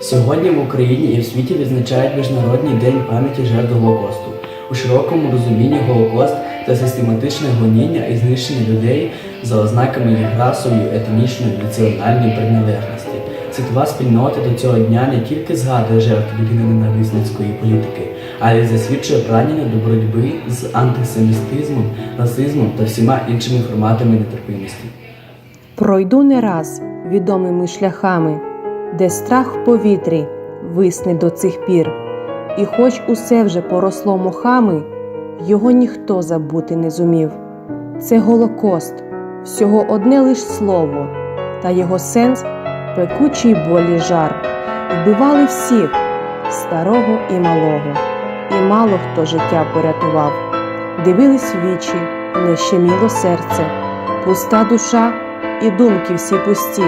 Сьогодні в Україні і в світі відзначають Міжнародний день пам'яті жертв Голокосту. У широкому розумінні Голокост це систематичне гоніння і знищення людей за ознаками їх расової, етнічної, національної приналежності. Світова спільнота до цього дня не тільки згадує жертв людиноненависницької політики, але й засвідчує прагнення до боротьби з антисемітизмом, расизмом та всіма іншими форматами нетерпимості. Пройду не раз відомими шляхами, де страх в повітрі висне до цих пір, і хоч усе вже поросло мохами, його ніхто забути не зумів. Це Голокост, всього одне лиш слово, та його сенс пекучий болі жар. Вбивали всіх, старого і малого, і мало хто життя порятував. Дивились вічі, не щеміло серце, пуста душа і думки всі пусті.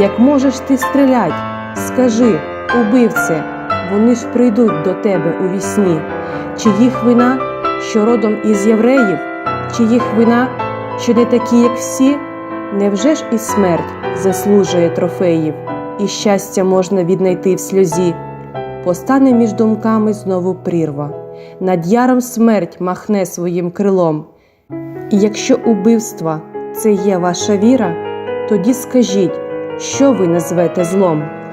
Як можеш ти стрілять? Скажи, убивце, вони ж прийдуть до тебе у вісні. Чи їх вина, що родом із євреїв, чи їх вина, що не такі, як всі? Невже ж і смерть заслужує трофеїв, і щастя можна віднайти в сльозі? Постане між думками знову прірва, над яром смерть махне своїм крилом. І якщо убивства це є ваша віра, тоді скажіть, що ви назвете злом.